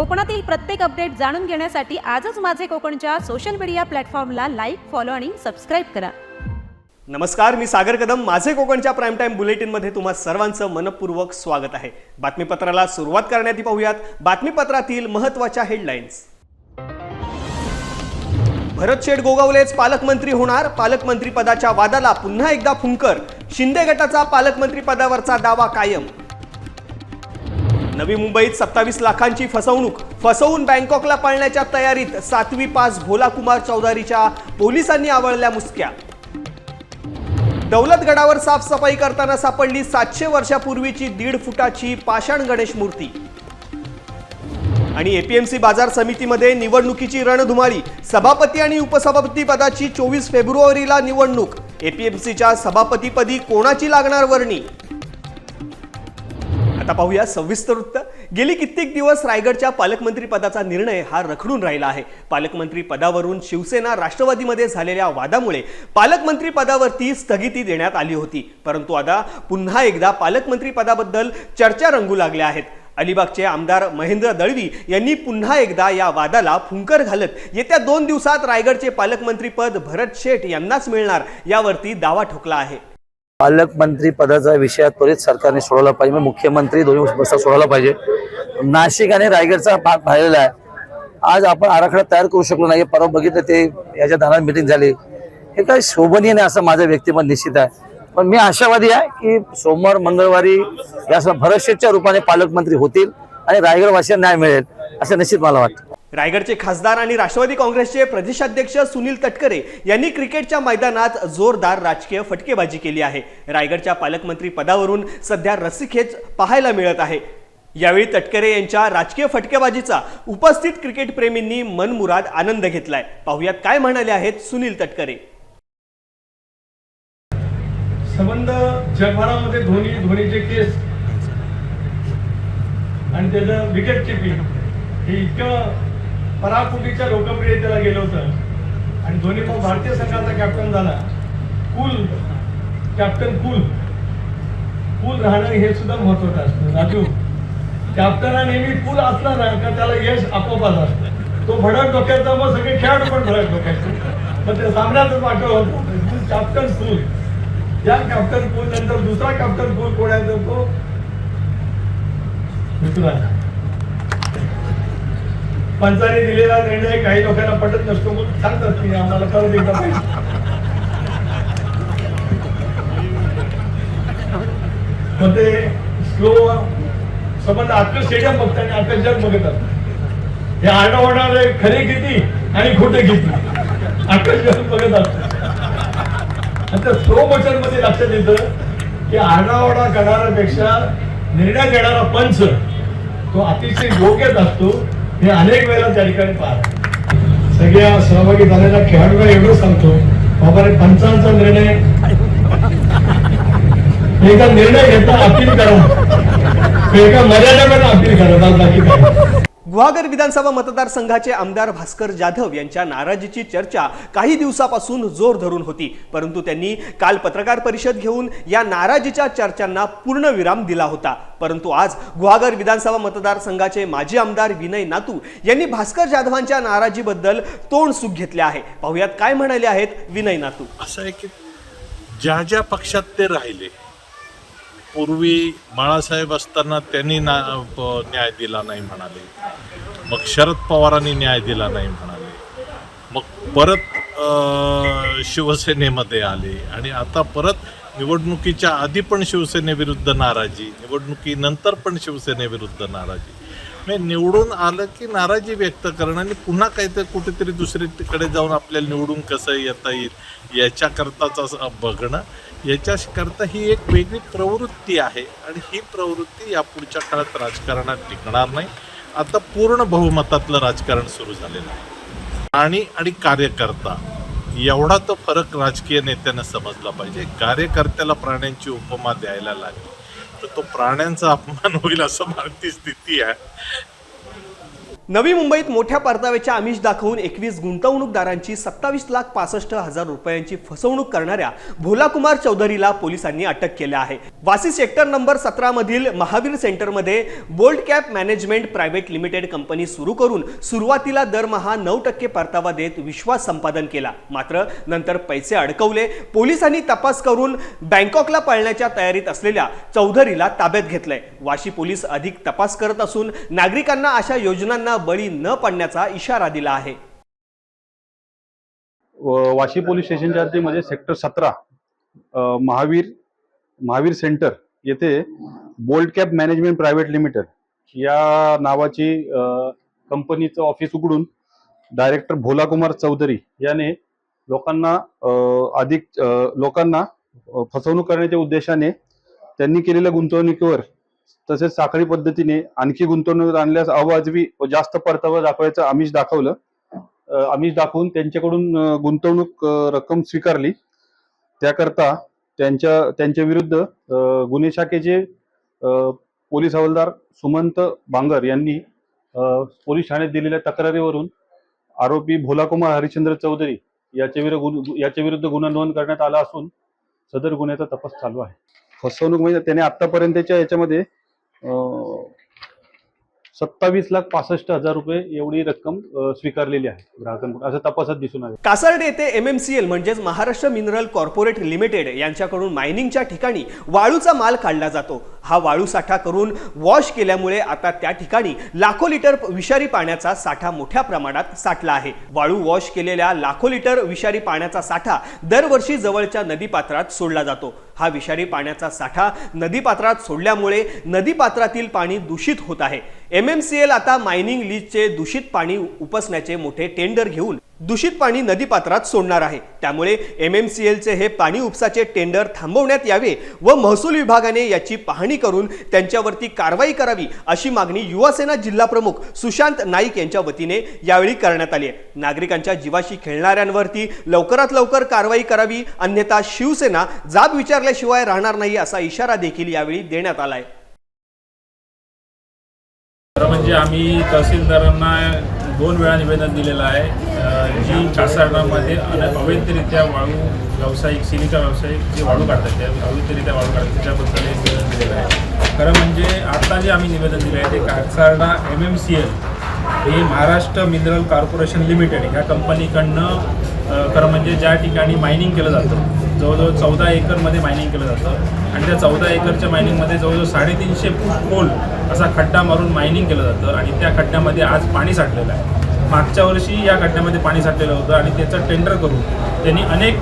कोकणातील प्रत्येक अपडेट जाणून घेण्यासाठी आजच माझे कोकणच्या सोशल मीडिया प्लॅटफॉर्मला लाईक फॉलो आणि सबस्क्राईब करा. नमस्कार मी सागर कदम. माझे कोकणच्या प्राईम टाईम बुलेटिनमध्ये तुम्हा सर्वांचं मनपूर्वक स्वागत आहे. बातमीपत्राला सुरुवात करण्याआधी पाहूयात. बातमीपत्रातील महत्त्वाच्या हेडलाईन्स भरत शेठ गोगावलेच पालकमंत्री होणार. पालकमंत्री पदाच्या वादाला पुन्हा एकदा फुंकर. शिंदे गटाचा पालकमंत्री पदावरचा दावा कायम. नवी मुंबईत सत्तावीस लाखांची फसवणूक. फसवून बँकॉकला पळण्याच्या तयारीत सातवी पास भोलाकुमार चौधरीच्या पोलिसांनी आवळल्या मुसक्या. दौलतगडावर साफसफाई करताना सापडली सातशे वर्षापूर्वीची दीड फुटाची पाषाण गणेश मूर्ती. आणि एपीएमसी बाजार समितीमध्ये निवडणुकीची रणधुमाळी. सभापती आणि उपसभापती पदाची चोवीस फेब्रुवारीला निवडणूक. एपीएमसीच्या सभापतीपदी कोणाची लागणार वर्णी? आता पाहूया सविस्तर वृत्त. गेली कित्येक दिवस रायगडच्या पालकमंत्री पदाचा निर्णय हा रखडून राहिला आहे. पालकमंत्री पदावरून शिवसेना राष्ट्रवादीमध्ये झालेल्या वादामुळे पालकमंत्री पदावरती स्थगिती देण्यात आली होती. परंतु आता पुन्हा एकदा पालकमंत्री पदाबद्दल चर्चा रंगू लागल्या आहेत. अलिबागचे आमदार महेंद्र दळवी यांनी पुन्हा एकदा या वादाला फुंकर घालत येत्या दोन दिवसात रायगडचे पालकमंत्री पद भरत शेठ यांनाच मिळणार यावरती दावा ठोकला आहे. पालकमंत्री पदाचा विषय त्वरित सरकारने सोडवला पाहिजे. मुख्यमंत्री दोन्ही बसता सोडवला पाहिजे. नाशिक आणि रायगडचा भाग राहिलेला आहे. आज आपण आराखडा तयार करू शकलो नाही. परवा बघितलं ते याच्या दानात मिटिंग झाली. हे काही शोभनीय नाही असं माझं व्यक्तिमत निश्चित आहे. पण मी आशावादी आहे की सोमवार मंगळवारी या भरतशेठच्या रूपाने पालकमंत्री होतील आणि रायगडवासियांना न्याय मिळेल असं निश्चित मला वाटतं. रायगडचे खासदार आणि राष्ट्रवादी काँग्रेसचे प्रदेशाध्यक्ष सुनील तटकरे यांनी क्रिकेटच्या मैदानात जोरदार राजकीय फटकेबाजी केली आहे. रायगडच्या पालकमंत्री पदावरून सध्या रस्सीखेच पाहायला मिळत आहे. यावेळी तटकरे यांच्या राजकीय फटकेबाजीचा उपस्थित क्रिकेटप्रेमींनी मनमुराद आनंद घेतलाय. पाहुयात काय म्हणाले आहेत सुनील तटकरे. संबंध जगभरामध्ये धोनी धोनीचे केस आणि त्याचं विकेट किपिंग हे इतकं पराकुटीच्या लोकप्रियतेला गेलं होतं. आणि धोनी मग भारतीय संघाचा कॅप्टन झाला. कूल कॅप्टन कुल. कूल राहणं हे सुद्धा महत्वाचं असतं. राजू कॅप्टन हा नेहमी कुल असला ना का त्याला यश आपोआपच असतं. तो भडक डोक्याचा मग सगळे खेळाडू पण भडक डोक्याचे. मग ते सामन्यातच वाटत होतं. Captain cool. या कॅप्टन कुल नंतर दुसरा कॅप्टन कुल कोणाचा तो? ऋतुराज पंचाने दिलेला निर्णय काही लोकांना पटत नसतो म्हणून सांगतात की आम्हाला परत एकदा पाहिजे. मग ते स्लो संबंध आजचं स्टेडियम बघतात आणि आजचं जग बघतात हे आरडाओरडा खरे किती आणि खोटे किती. आजचं जग बघत असतात आता स्लो मोशनमध्ये लक्षात येतं की आरडाओरडा करणाऱ्यापेक्षा निर्णय देणारा पंच तो अतिशय योग्यच असतो. हे अनेक वेळेला त्या ठिकाणी पाहतो सगळ्या सहभागी झालेल्या खेळाडूला एवढं सांगतो बाबा रे पंचांचा निर्णय. एकदा निर्णय घेता अपील करा. एका मर्यादेमध्ये अपील करा बाकी काय गुहागर विधानसभा मतदारसंघाचे आमदार भास्कर जाधव यांच्या नाराजीची चर्चा काही दिवसापासून जोर धरून होती. परंतु त्यांनी काल पत्रकार परिषद घेऊन या नाराजीच्या चर्चांना पूर्णविराम दिला होता. परंतु आज गुहागर विधानसभा मतदारसंघाचे माजी आमदार विनय नातू यांनी भास्कर जाधवांच्या नाराजीबद्दल तोंड सुख घेतले आहे. पाहुयात काय म्हणाले आहेत विनय नातू. असं आहे की ज्या ज्या पक्षात ते राहिले पूर्वी बाळासाहेब असताना त्यांनी ना न्याय दिला नाही म्हणाले. मग शरद पवारांनी न्याय दिला नाही म्हणाले. मग परत शिवसेनेमध्ये आले आणि आता परत निवडणुकीच्या आधी पण शिवसेनेविरुद्ध नाराजी निवडणुकीनंतर पण शिवसेनेविरुद्ध नाराजी. म्हणजे निवडून आलं की नाराजी व्यक्त करणं आणि पुन्हा काहीतरी कुठेतरी दुसरीकडे जाऊन आपल्याला निवडून कसं येता येईल याच्याकरताच असं बघणं. याच्याकरता ही एक वेगळी प्रवृत्ती आहे आणि ही प्रवृत्ती या पुढच्या काळात राजकारणात टिकणार नाही. आता पूर्ण बहुमतातलं राजकारण सुरू झालेलं आहे. आणि आणि कार्यकर्ता एवढा तो फरक राजकीय नेत्यानं समजला पाहिजे. कार्यकर्त्याला प्राण्यांची उपमा द्यायला लागली तर तो प्राण्यांचा अपमान होईल असं मानती स्थिती आहे. नवी मुंबईत मोठ्या परताव्याच्या आमिष दाखवून एकवीस गुंतवणूकदारांची सत्तावीस लाख पासष्ट हजार रुपयांची फसवणूक करणाऱ्या भोलाकुमार चौधरीला पोलिसांनी अटक केली आहे. वासी सेक्टर नंबर सतरा मधील महावीर सेंटरमध्ये bold cap management private limited company सुरू करून सुरुवातीला दरमहा नऊ टक्के परतावा देत विश्वास संपादन केला. मात्र नंतर पैसे अडकवले. पोलिसांनी तपास करून बँकॉकला पळण्याच्या तयारीत असलेल्या चौधरीला ताब्यात घेतलंय. वाशी पोलीस अधिक तपास करत असून नागरिकांना अशा योजनांना बळी न पडण्याचा इशारा दिला आहे. वाशी पोलीस स्टेशनच्या हद्दीमध्ये म्हणजे सेक्टर सतरा महावीर महावीर सेंटर येथे bold cap management private limited या नावाची कंपनीचं ऑफिस उघडून डायरेक्टर भोलाकुमार चौधरी याने लोकांना अधिक लोकांना फसवणूक करण्याच्या उद्देशाने त्यांनी केलेल्या गुंतवणुकीवर तसेच साखळी पद्धतीने आणखी गुंतवणूक आणल्यास अवाजवी व जास्त परतावा दाखवायचं आमिष दाखवलं. आमिष दाखवून त्यांच्याकडून गुंतवणूक रक्कम स्वीकारली. त्याकरता त्यांच्या त्यांच्या विरुद्ध गुन्हे शाखेचे पोलीस हवालदार सुमंत बांगर यांनी पोलीस ठाण्यात दिलेल्या तक्रारीवरून आरोपी भोलाकुमार हरिश्चंद्र चौधरी याच्या विरुद्ध याच्या विरुद्ध गुन्हा नोंद करण्यात आला असून सदर गुन्ह्याचा तपास चालू आहे. फसवणूक म्हणजे त्याने आतापर्यंतच्या याच्यामध्ये सत्तावीस लाख पासष्ट हजार रुपये एवढी रक्कम स्वीकारलेली आहे ग्राहकांकडून. असं तपासात दिसून आले. कासार्ड येथे एम एम सी एल म्हणजेच महाराष्ट्र मिनरल कॉर्पोरेट लिमिटेड यांच्याकडून मायनिंगच्या ठिकाणी वाळूचा माल काढला जातो. हा वाळू साठा करून वॉश केल्यामुळे आता त्या ठिकाणी लाखो लिटर विषारी पाण्याचा साठा मोठ्या प्रमाणात साठला आहे. वाळू वॉश केलेल्या लाखो लिटर विषारी पाण्याचा साठा दरवर्षी जवळच्या नदीपात्रात सोडला जातो. हा विषारी पाण्याचा साठा नदीपात्रात सोडल्यामुळे नदीपात्रातील पाणी दूषित होत आहे. एम एम सी एल आता मायनिंग लीजचे दूषित पाणी उपसण्याचे मोठे टेंडर घेऊन दूषित पाणी नदीपात्रात सोडणार आहे. त्यामुळे एम एम सी एलचे हे पाणी उपसाचे टेंडर थांबवण्यात यावे व महसूल विभागाने याची पाहणी करून त्यांच्यावरती कारवाई करावी अशी मागणी युवासेना जिल्हा प्रमुख सुशांत नाईक यांच्या वतीने यावेळी करण्यात आली आहे. नागरिकांच्या जीवाशी खेळणाऱ्यांवरती लवकरात लवकर कारवाई करावी अन्यथा शिवसेना जाब विचारल्याशिवाय राहणार नाही असा इशारा देखील यावेळी देण्यात आलाय खरं म्हणजे आम्ही तहसीलदारांना दोन वेळा निवेदन दिलेलं आहे. जी कासारडामध्ये अवैधरित्या वाळू व्यावसायिक सिलिका व्यावसायिक जे वाळू काढतात त्या अवैधरित्या वाळू काढतात त्याच्याबद्दल एक निवेदन दिलेलं आहे. खरं म्हणजे आता जे आम्ही निवेदन दिलं आहे ते Kasarna M M C L हे महाराष्ट्र मिनरल कॉर्पोरेशन लिमिटेड ह्या कंपनीकडनं खरं म्हणजे ज्या ठिकाणी मायनिंग केलं जातं जवळजवळ चौदा एकरमध्ये मायनिंग केलं जातं. आणि त्या चौदा एकरच्या मायनिंगमध्ये जवळजवळ साडेतीनशे फूट खोल असा खड्डा मारून मायनिंग केलं जातं. आणि त्या खड्ड्यामध्ये आज पाणी साठलेलं आहे. मागच्या वर्षी या खड्ड्यामध्ये पाणी साठलेलं होतं आणि त्याचं टेंडर करून त्यांनी अनेक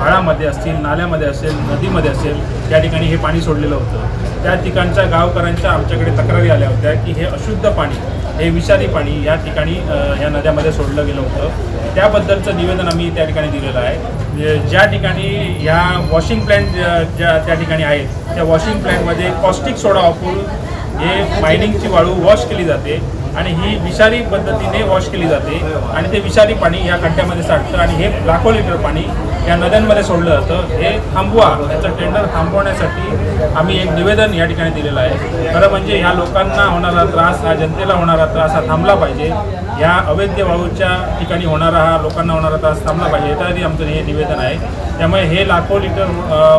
भाळामध्ये असतील नाल्यामध्ये असेल नदीमध्ये असेल त्या ठिकाणी हे पाणी सोडलेलं होतं. त्या ठिकाणच्या गावकऱ्यांच्या आमच्याकडे तक्रारी आल्या होत्या की हे अशुद्ध पाणी हे विषारी पाणी या ठिकाणी या नद्यामध्ये सोडलं गेलं होतं. त्याबद्दलचं निवेदन आम्ही त्या ठिकाणी दिलेलं आहे. ज्या ठिकाणी ह्या वॉशिंग प्लॅन्ट ज्या ज्या त्या ठिकाणी आहेत त्या वॉशिंग प्लॅन्टमध्ये कॉस्टिक सोडा वापरून हे मायनिंगची वाळू वॉश केली जाते आणि ही विषारी पद्धतीने वॉश केली जाते आणि ते विषारी पाणी या खड्ड्यामध्ये साठतं आणि हे लाखो लिटर पाणी या नद्यांमध्ये सोडलं जातं. हे थांबवा. याचं टेंडर थांबवण्यासाठी आम्ही एक निवेदन या ठिकाणी दिलेलं आहे. खरं म्हणजे ह्या लोकांना होणारा त्रास हा जनतेला होणारा त्रास हा थांबला पाहिजे. ह्या अवैध वाळूच्या ठिकाणी होणारा हा लोकांना होणारा त्रास थांबला पाहिजे. याच्यासाठी आमचं हे निवेदन आहे. त्यामुळे हे लाखो लिटर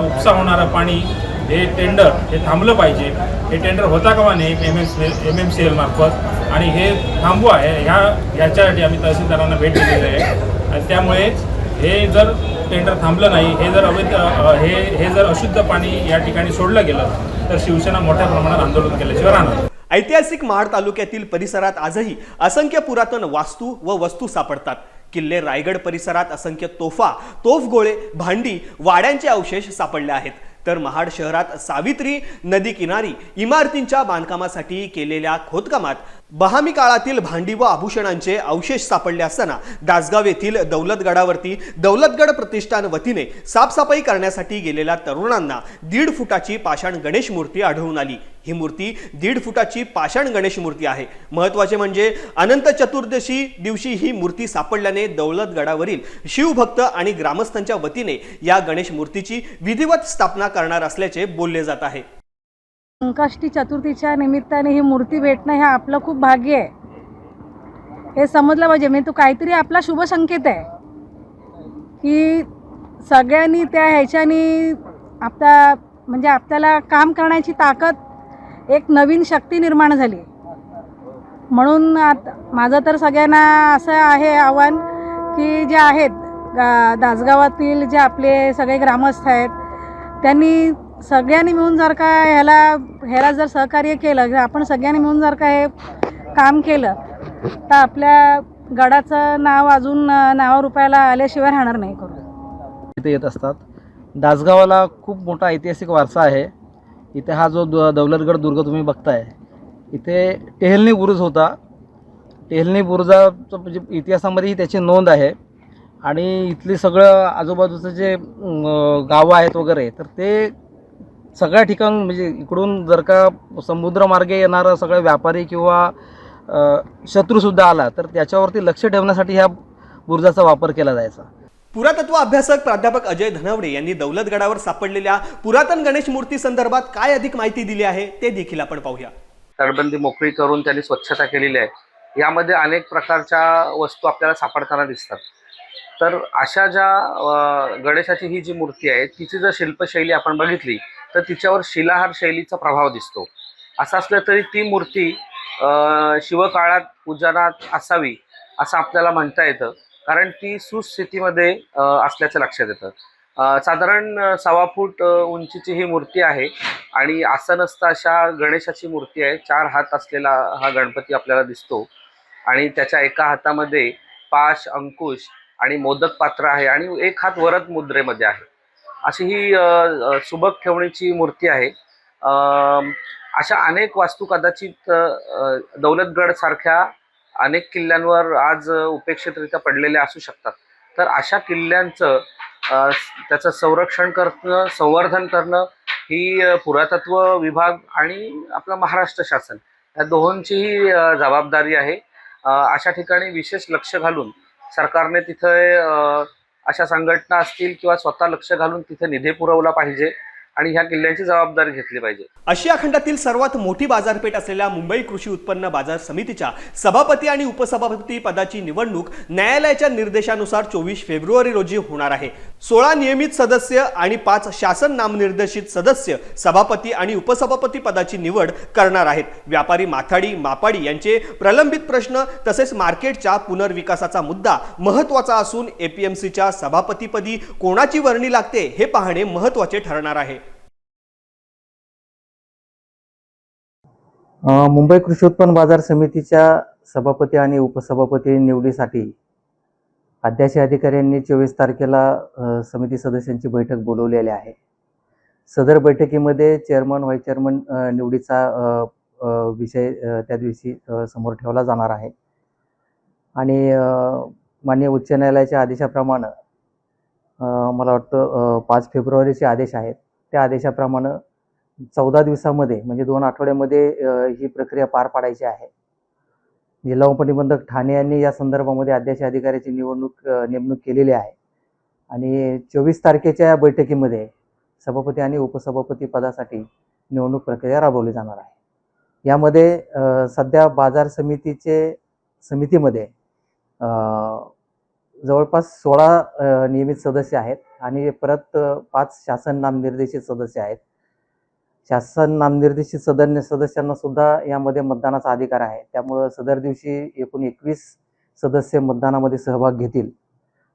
उपसा होणारं पाणी हे टेंडर हे थांबलं पाहिजे. हे टेंडर होता कामा नाही M M M M C L मार्फत. आणि हे थांबवा. आहे ह्या ह्याच्यासाठी आम्ही तहसीलदारांना भेट दिलेली आहे. आणि त्यामुळे हे जर टेंडर थांबलं नाही हे जर अवैध हे हे जर अशुद्ध पाणी या ठिकाणी सोडलं गेलं तर शिवसेना मोठ्या प्रमाणात आंदोलन केल्याशिवाय राहणार ऐतिहासिक महाड तालुक्यातील परिसरात आजही असंख्य पुरातन वास्तू व वस्तू सापडतात. किल्ले रायगड परिसरात असंख्य तोफा तोफगोळे भांडी वाड्यांचे अवशेष सापडले आहेत. तर महाड शहरात सावित्री नदी किनारी इमारतींच्या बांधकामासाठी केलेल्या खोदकामात बहामी काळातील भांडी व आभूषणांचे अवशेष सापडले असताना दासगाव येथील दौलतगडावरती दौलतगड प्रतिष्ठान वतीने साफसफाई करण्यासाठी गेलेल्या तरुणांना दीड फुटाची पाषाण गणेश मूर्ती आढळून आली. ही मूर्ती दीड फुटाची पाषाण गणेश मूर्ती आहे. महत्त्वाचे म्हणजे अनंत चतुर्दशी दिवशी ही मूर्ती सापडल्याने दौलतगडावरील शिवभक्त आणि ग्रामस्थांच्या वतीने या गणेश मूर्तीची विधिवत स्थापना करणार असल्याचे बोलले जात आहे. संकष्टी चतुर्थीच्या निमित्ताने ही मूर्ती भेटणं हे आपलं खूप भाग्य आहे. हे समजलं पाहिजे. म्हणजे तो काहीतरी आपला शुभ संकेत आहे. की सगळ्यांनी त्या ह्याच्यानी आपला म्हणजे आपल्याला काम करण्याची ताकद एक नवीन शक्ती निर्माण झाली. म्हणून आता माझं तर सगळ्यांना असं आहे आव्हान की जे आहेत गा दासगावातील जे आपले सगळे ग्रामस्थ आहेत त्यांनी सगळ्यांनी मिळून जर का ह्याला ह्याला जर सहकार्य केलं आपण सगळ्यांनी मिळून जर का हे काम केलं तर आपल्या गडाचं नाव अजून नावा रुपयाला आल्याशिवाय राहणार नाही करू. इथे येत असतात. दासगावाला खूप मोठा ऐतिहासिक वारसा आहे. इथे हा जो द दौलतगड दुर्ग तुम्ही बघताय इथे टेहलनी बुरुज होता. टेहलनी बुरुजाचं म्हणजे इतिहासामध्येही त्याची नोंद आहे. आणि इथली सगळं आजूबाजूचं जे गावं आहेत वगैरे तर ते सगळ्या ठिकाण म्हणजे इकडून जर का समुद्रमार्गे येणारा सगळा व्यापारी किंवा शत्रूसुद्धा आला तर त्याच्यावरती लक्ष ठेवण्यासाठी ह्या बुरुजाचा वापर केला जायचा. पुरातत्व अभ्यासक प्राध्यापक अजय धनवडे यांनी दौलतगडावर सापडलेल्या पुरातन गणेश मूर्ती संदर्भात काय अधिक माहिती दिली आहे ते देखील आपण पाहूया. तटबंदी मोकळी करून त्यांनी स्वच्छता केलेली आहे. यामध्ये अनेक प्रकारच्या वस्तू आपल्याला सापडताना दिसतात. तर अशा ज्या गणेशाची ही जी मूर्ती आहे तिची जर शिल्पशैली आपण बघितली तर तिच्यावर शिलाहार शैलीचा प्रभाव दिसतो. असं असलं तरी ती मूर्ती शिवकाळात पूजनात असावी असं आपल्याला म्हणता येतं. कारण ती सुस्थितीमध्ये असल्याचं लक्षात येतं. साधारण सव्वा फूट उंचीची ही मूर्ती आहे आणि आसनस्थ अशा गणेशाची मूर्ती आहे. चार हात असलेला हा गणपती आपल्याला दिसतो आणि त्याच्या एका हातामध्ये पाश अंकुश आणि मोदक पात्र आहे आणि एक हात वरद मुद्रेमध्ये आहे. अशी ही सुबक ठेवणीची मूर्ती आहे. अशा अनेक वास्तू कदाचित दौलतगड सारख्या अनेक किल्ल्यांवर आज उपेक्षितरित्या पडलेल्या असू शकतात. तर अशा किल्ल्यांचं त्याचं संरक्षण करणं संवर्धन करणं ही पुरातत्व विभाग आणि आपलं महाराष्ट्र शासन या दोहोंचीही जबाबदारी आहे. अशा ठिकाणी विशेष लक्ष घालून सरकारने तिथे अशा संघटना असतील किंवा स्वतः लक्ष घालून तिथे निधी पुरवला पाहिजे. आणि ह्या किल्ल्यांची जबाबदारी घेतली पाहिजे. आशिया खंडातील सर्वात मोठी बाजारपेठ असलेल्या मुंबई कृषी उत्पन्न बाजार समितीच्या सभापती आणि उपसभापती पदाची निवडणूक न्यायालयाच्या निर्देशानुसार चोवीस फेब्रुवारी रोजी होणार आहे. सोळा नियमित सदस्य आणि पाच शासन नामनिर्देशित सदस्य सभापती आणि उपसभापती पदाची निवड करणार आहेत. व्यापारी माथाडी मापाडी यांचे प्रलंबित प्रश्न तसेच मार्केटच्या पुनर्विकासाचा मुद्दा महत्त्वाचा असून एपीएमसीच्या सभापतीपदी कोणाची वर्णी लागते हे पाहणे महत्त्वाचे ठरणार आहे. मुंबई कृषी उत्पन्न बाजार समितीच्या सभापती आणि उपसभापती निवडीसाठी अध्यक्ष अधिकाऱ्यांनी चोवीस तारखेला समिती सदस्यांची बैठक बोलवलेली आहे. सदर बैठकीमध्ये चेअरमन व्हाईस चेअरमन निवडीचा विषय त्या दिवशी समोर ठेवला जाणार आहे. आणि माननीय उच्च न्यायालयाच्या आदेशाप्रमाणे मला वाटतं पाच फेब्रुवारीचे आदेश आहेत. त्या आदेशाप्रमाणे चौदा दिवसामध्ये म्हणजे दोन आठवड्यामध्ये ही प्रक्रिया पार पाडायची आहे. जिल्हा उपनिबंधक ठाणे यांनी या संदर्भामध्ये अध्यक्ष अधिकाऱ्याची निवडणूक नेमणूक केलेली आहे. आणि चोवीस तारखेच्या या बैठकीमध्ये सभापती आणि उपसभापती पदासाठी निवडणूक प्रक्रिया राबवली जाणार आहे. यामध्ये सध्या बाजार समितीचे समितीमध्ये जवळपास सोळा नियमित सदस्य आहेत आणि परत पाच शासन नामनिर्देशित सदस्य आहेत. शासन नामनिर्देशित सदस्य सदस्यांना सुद्धा यामध्ये मतदानाचा अधिकार आहे. त्यामुळं सदर दिवशी एकूण एकवीस सदस्य मतदानामध्ये सहभाग घेतील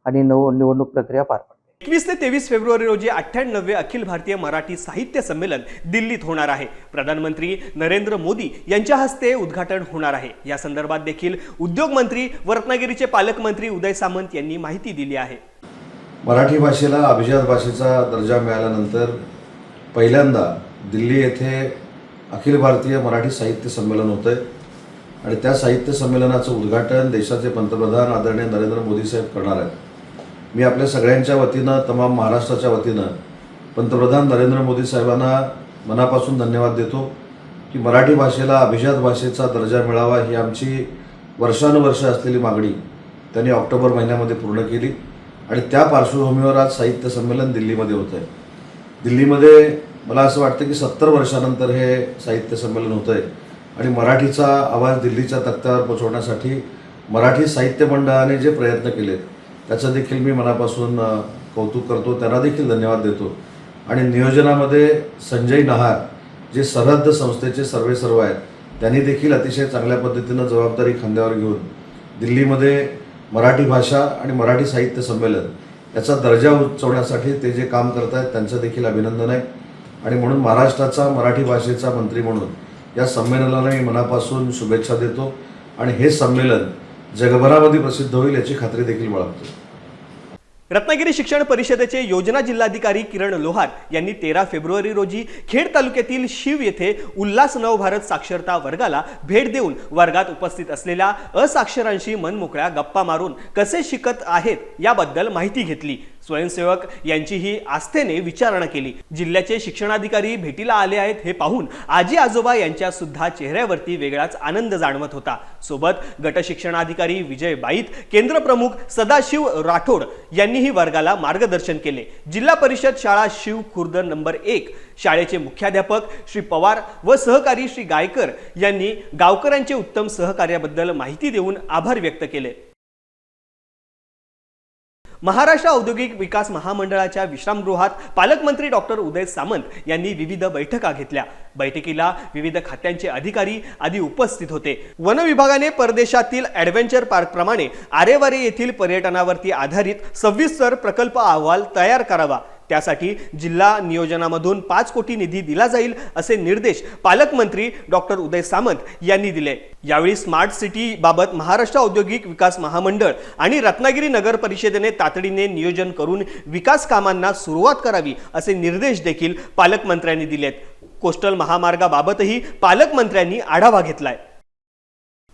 आणि नव निवडणूक प्रक्रिया पार एकवीस ते तेवीस फेब्रुवारी रोजी अठ्ठ्याण्णवे अखिल भारतीय मराठी साहित्य संमेलन दिल्लीत होणार आहे. प्रधानमंत्री नरेंद्र मोदी यांच्या हस्ते उद्घाटन होणार आहे. या संदर्भात देखील उद्योग मंत्री व रत्नागिरीचे पालकमंत्री उदय सामंत यांनी माहिती दिली आहे. मराठी भाषेला अभिजात भाषेचा दर्जा मिळाल्यानंतर पहिल्यांदा दिल्ली येथे अखिल भारतीय मराठी साहित्य संमेलन होतं आहे आणि त्या साहित्य संमेलनाचं उद्घाटन देशाचे पंतप्रधान आदरणीय नरेंद्र मोदी साहेब करणार आहेत. मी आपल्या सगळ्यांच्या वतीनं तमाम महाराष्ट्राच्या वतीनं पंतप्रधान नरेंद्र मोदी साहेबांना मनापासून धन्यवाद देतो की मराठी भाषेला अभिजात भाषेचा दर्जा मिळावा ही आमची वर्षानुवर्ष असलेली मागणी त्यांनी ऑक्टोबर महिन्यामध्ये पूर्ण केली. आणि त्या पार्श्वभूमीवर आज साहित्य संमेलन दिल्लीमध्ये होतं आहे दिल्लीमध्ये मला असं वाटतं की सत्तर वर्षानंतर हे साहित्य संमेलन होतं आहे आणि मराठीचा आवाज दिल्लीच्या तक्त्यावर पोचवण्यासाठी मराठी साहित्य मंडळाने जे प्रयत्न केलेत त्याचं देखील मी मनापासून कौतुक करतो. त्यांना देखील धन्यवाद देतो. आणि नियोजनामध्ये संजय नहार जे सरहद्द संस्थेचे सर्वे सर्व आहेत त्यांनी देखील अतिशय चांगल्या पद्धतीनं जबाबदारी खांद्यावर घेऊन दिल्लीमध्ये मराठी भाषा आणि मराठी साहित्य संमेलन याचा दर्जा उचवण्यासाठी ते जे काम करत आहेत त्यांचं देखील अभिनंदन आहे. आणि म्हणून महाराष्ट्राचा मराठी भाषेचा मंत्री म्हणून या संमेलनाला मी मनापासून शुभेच्छा देतो. आणि हे संमेलन जगभरामध्ये प्रसिद्ध होईल याची खात्री देखील बाळगतो. रत्नागिरी शिक्षण परिषदेचे योजना जिल्हाधिकारी किरण लोहार यांनी तेरा फेब्रुवारी रोजी खेड तालुक्यातील शिव येथे उल्हास नवभारत साक्षरता वर्गाला भेट देऊन वर्गात उपस्थित असलेल्या असाक्षरांशी मनमोकळ्या गप्पा मारून कसे शिकत आहेत याबद्दल माहिती घेतली. स्वयंसेवक यांचीही आस्थेने विचारणा केली. जिल्ह्याचे शिक्षणाधिकारी भेटीला आले आहेत हे पाहून आजी आजोबा यांच्या सुद्धा चेहऱ्यावरती वेगळाच आनंद जाणवत होता. सोबत गटशिक्षणाधिकारी विजय बाईत केंद्रप्रमुख सदाशिव राठोड यांनीही वर्गाला मार्गदर्शन केले. जिल्हा परिषद शाळा शिव खुर्द नंबर एक शाळेचे मुख्याध्यापक श्री पवार व सहकारी श्री गायकर यांनी गावकऱ्यांचे उत्तम सहकार्याबद्दल माहिती देऊन आभार व्यक्त केले. महाराष्ट्र औद्योगिक विकास महामंडळाच्या विश्रामगृहात पालकमंत्री डॉक्टर उदय सामंत यांनी विविध बैठका घेतल्या. बैठकीला विविध खात्यांचे अधिकारी आदी उपस्थित होते. वन विभागाने परदेशातील ॲडव्हेंचर पार्क प्रमाणे आरेवारे येथील पर्यटनावरती आधारित सविस्तर प्रकल्प अहवाल तयार करावा. त्यासाठी जिल्हा नियोजनामधून पाच कोटी निधी दिला जाईल असे निर्देश पालकमंत्री डॉक्टर उदय सामंत यांनी दिले. यावेळी स्मार्ट सिटी बाबत महाराष्ट्र औद्योगिक विकास महामंडळ आणि रत्नागिरी नगर परिषदेने तातडीने नियोजन करून विकास कामांना सुरुवात करावी असे निर्देश देखील पालकमंत्र्यांनी दिलेत. कोस्टल महामार्गाबाबतही पालकमंत्र्यांनी आढावा घेतलाय.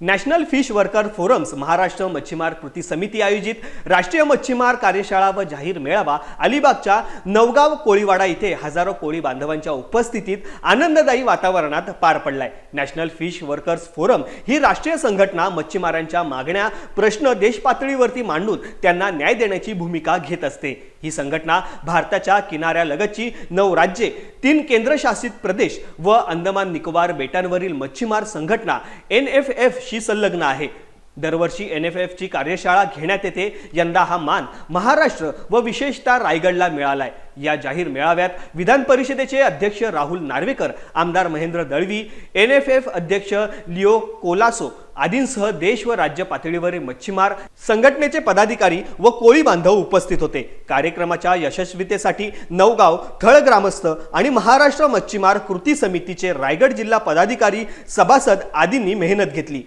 National fish worker forums Maharashtra मच्छीमार कृती समिती आयोजित राष्ट्रीय मच्छीमार कार्यशाळा व जाहीर मेळावा अलिबागच्या नवगाव कोळीवाडा इथे हजारो कोळी बांधवांच्या उपस्थितीत आनंददायी वातावरणात पार पडलाय. नॅशनल फिश वर्कर्स फोरम ही राष्ट्रीय संघटना मच्छीमारांच्या मागण्या प्रश्न देशपातळीवरती मांडून त्यांना न्याय देण्याची भूमिका घेत असते. ही संघटना भारताच्या किनाऱ्यालगतची नऊ राज्ये तीन केंद्रशासित प्रदेश व अंदमान निकोबार बेटांवरील मच्छीमार संघटना एन एफ एफ शी संलग्न आहे. दरवर्षी एन एफ एफची कार्यशाळा घेण्यात येते. यंदा हा मान महाराष्ट्र व विशेषतः रायगडला मिळालाय. या जाहीर मेळाव्यात विधान परिषदेचे अध्यक्ष राहुल नार्वेकर आमदार Mahendra Dalvi N F F अध्यक्ष लिओ कोलासो आदींसह देश व राज्य पातळीवरील मच्छीमार संघटनेचे पदाधिकारी व कोळी बांधव उपस्थित होते. कार्यक्रमाच्या यशस्वीतेसाठी नवगाव थळ ग्रामस्थ आणि महाराष्ट्र मच्छीमार कृती समितीचे रायगड जिल्हा पदाधिकारी सभासद आदींनी मेहनत घेतली.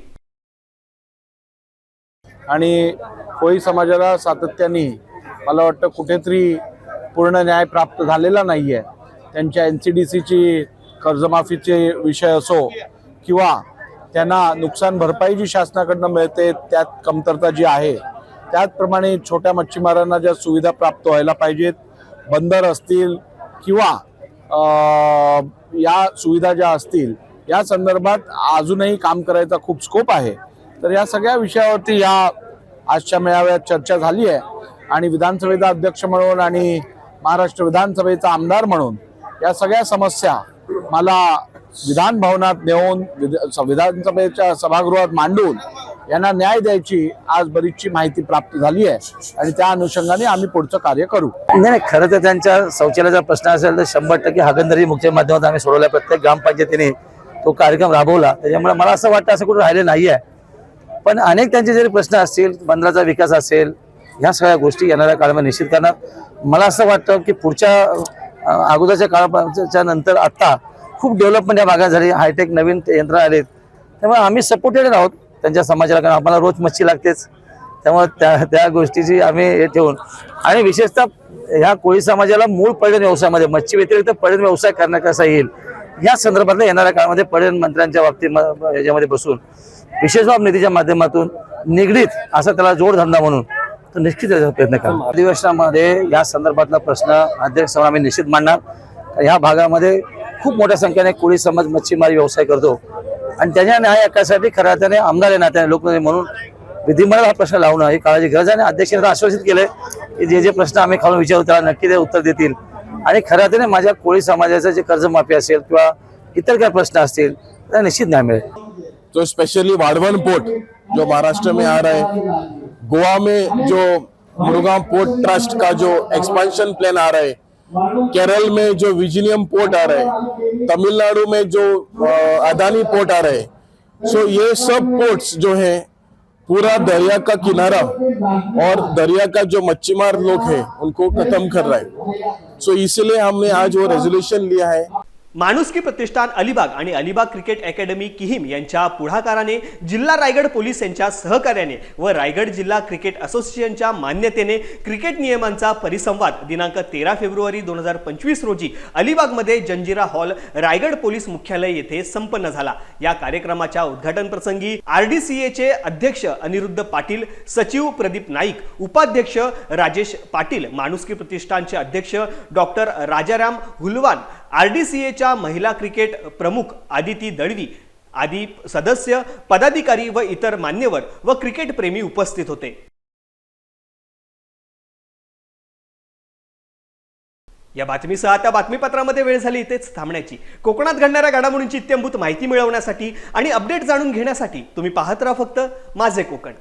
आणि कोळी समाजाला सातत्याने मला वाटतं कुठेतरी पूर्ण न्याय प्राप्त झालेला नाही आहे त्यांच्या एन सी डी सीची कर्जमाफीचे विषय असो किंवा त्यांना नुकसान भरपाई जी शासनाकडनं मिळते त्यात कमतरता जी आहे त्याचप्रमाणे छोट्या मच्छीमारांना ज्या सुविधा प्राप्त व्हायला पाहिजेत बंदर असतील किंवा या सुविधा ज्या असतील या संदर्भात अजूनही काम करायचा खूप स्कोप आहे. तर या सगळ्या विषयावरती या आजच्या मेळाव्यात चर्चा झाली आहे. आणि विधानसभेचा अध्यक्ष म्हणून आणि महाराष्ट्र विधानसभेचा आमदार म्हणून या सगळ्या समस्या मला विधान भवनात नेऊन विधानसभेच्या सभागृहात मांडून यांना न्याय द्यायची आज बरीचशी माहिती प्राप्त झाली आहे. आणि त्या अनुषंगाने आम्ही पुढचं कार्य करू. नाही खरं तर त्यांच्या शौचालयाचा प्रश्न असेल तर शंभर टक्के हागंदरी मुख्य माध्यमातून आम्ही सोडवला प्रत्येक ग्रामपंचायतीने तो कार्यक्रम राबवला. त्याच्यामुळे मला असं वाटतं असं कुठं राहिलं नाही आहे पण अनेक त्यांचे जरी प्रश्न असतील बंदराचा विकास असेल ह्या सगळ्या गोष्टी येणाऱ्या काळामध्ये निश्चित करणार. मला असं वाटतं की पुढच्या अगोदरच्या काळाच्या नंतर आत्ता खूप डेव्हलपमेंट या भागात झाली हायटेक नवीन यंत्र आलेत त्यामुळे आम्ही सपोर्टेड आहोत त्यांच्या समाजाला कारण आम्हाला रोज मच्छी लागतेच. त्यामुळे त्या त्या गोष्टीची आम्ही हे ठेवून आणि विशेषतः ह्या कोळी समाजाला मूळ पर्यटन व्यवसायामध्ये मच्छी व्यतिरिक्त पर्यटन व्यवसाय करण्या कसा येईल. या संदर्भातल्या येणाऱ्या काळामध्ये पर्यटन मंत्र्यांच्या बाबतीत याच्यामध्ये बसून विशेष बाब निधीच्या माध्यमातून निगडीत असा त्याला जोडधंदा म्हणून तर निश्चित याचा प्रयत्न करा अधिवेशनामध्ये या संदर्भातला प्रश्न अध्यक्ष आम्ही निश्चित मांडणार. ह्या भागामध्ये खूप मोठ्या संख्येने कोळी समाज मच्छीमारी व्यवसाय करतो. आणि त्याच्या न्याय हक्कासाठी खऱ्या अर्थाने आमदार आहे नात्याने लोकप्रतिनिधी म्हणून विधिमंडळ हा प्रश्न लावणं ही काळाची गरज आहे. आणि अध्यक्षांना आश्वासित केलंय की जे जे प्रश्न आम्ही खालून विचारू त्याला नक्की ते उत्तर देतील. आणि खऱ्या अर्थाने माझ्या कोळी समाजाचं जे कर्जमाफी असेल किंवा इतर काय प्रश्न असतील त्याला निश्चित न्याय मिळेल. तो स्पेशली वाढवण पोर्ट जो महाराष्ट्र में आ रहा है गोवा में जो मुरुगांव पोर्ट ट्रस्ट का जो एक्सपांशन प्लान आ रहा है केरल में जो विजिलियम पोर्ट आ रहा है तमिलनाडु में जो अदानी पोर्ट आ रहा है सो ये सब पोर्ट्स जो है, पूरा दरिया का किनारा और दरिया का जो मच्छीमार लोग हैं, उनको खत्म कर रहा है। सो इसलिए हमने आज वो रेजोल्यूशन लिया है। माणुसकी प्रतिष्ठान अलिबाग आणि अलिबाग क्रिकेट अकॅडमी किहीम यांच्या पुढाकाराने जिल्हा रायगड पोलीस यांच्या सहकार्याने व रायगड जिल्हा क्रिकेट असोसिएशनच्या मान्यतेने क्रिकेट नियमांचा परिसंवाद दिनांक तेरा फेब्रुवारी दोन हजार पंचवीस रोजी अलिबागमध्ये जंजिरा हॉल रायगड पोलीस मुख्यालय येथे संपन्न झाला. या कार्यक्रमाच्या उद्घाटन प्रसंगी आर डी सी एचे अध्यक्ष अनिरुद्ध पाटील सचिव प्रदीप नाईक उपाध्यक्ष राजेश पाटील माणुसकी प्रतिष्ठानचे अध्यक्ष doctor Rajaram Hulwan R D C एच्या महिला क्रिकेट प्रमुख आदिती दळवी आदी सदस्य पदाधिकारी व इतर मान्यवर व क्रिकेट प्रेमी उपस्थित होते. या बातमीसह आता बातमीपत्रामध्ये वेळ झाली इथेच थांबण्याची. कोकणात घडणाऱ्या घडामोडींची इत्यंभूत माहिती मिळवण्यासाठी आणि अपडेट जाणून घेण्यासाठी तुम्ही पाहत राहा फक्त माझे कोकण.